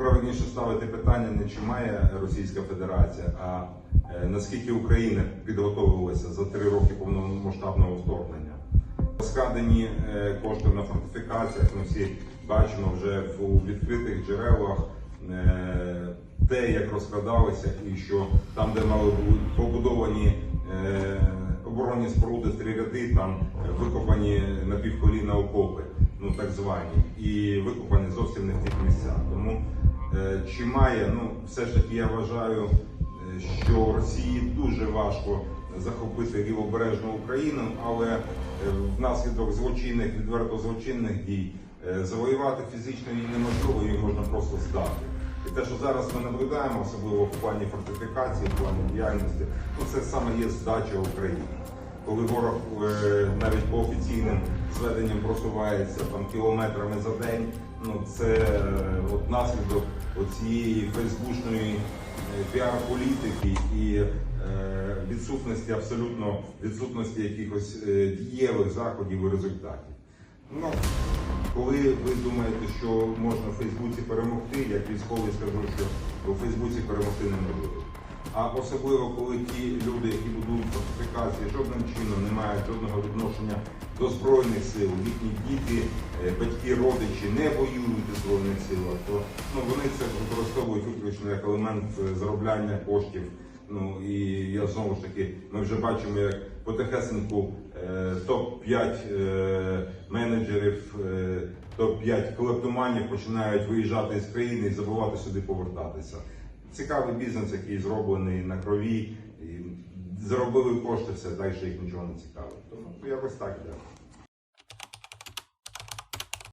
правильніше ставити питання не чи має Російська Федерація, а е, наскільки Україна підготовилася за три роки повномасштабного вторгнення. Розкладені е, кошти на фортифікаціях. Ми всі бачимо вже у відкритих джерелах е, те, як розкладалися, і що там, де мали бути побудовані оборонні споруди три ряди, там викопані на півколіна окопи, ну так звані, і викопані зовсім не в чи має, ну все ж таки я вважаю, е, що Росії дуже важко захопити лівобережну Україну, але е, внаслідок злочинних, відверто злочинних дій е, завоювати фізично її неможливо, її можна просто здати. І те, що зараз ми наблюдаємо, особливо в плані фортифікації, в плані діяльності, ну це саме є здача України. Коли ворог е, навіть по офіційним зведенням просувається там кілометрами за день, ну це е, от наслідок оцієї фейсбучної е, піар-політики і відсутності абсолютно відсутності якихось дієвих заходів і результатів. Ну, коли ви думаєте, що можна в Фейсбуці перемогти, як військовий скажу, що у Фейсбуці перемогти неможливо. А особливо коли ті люди, фортифікації, жодним чином не мають жодного відношення до збройних сил, їхні діти, е, батьки, родичі не воюють у збройних силах, то ну вони це використовують виключно як елемент е, заробляння коштів. Ну і я знову ж таки, ми вже бачимо, як потихесеньку е, топ-5 е, менеджерів, е, топ-5 клептоманів починають виїжджати з країни і забувати сюди повертатися. Цікавий бізнес, який зроблений на крові, заробили кошти, все далі їх нічого не цікавить. Тому якось так. Да.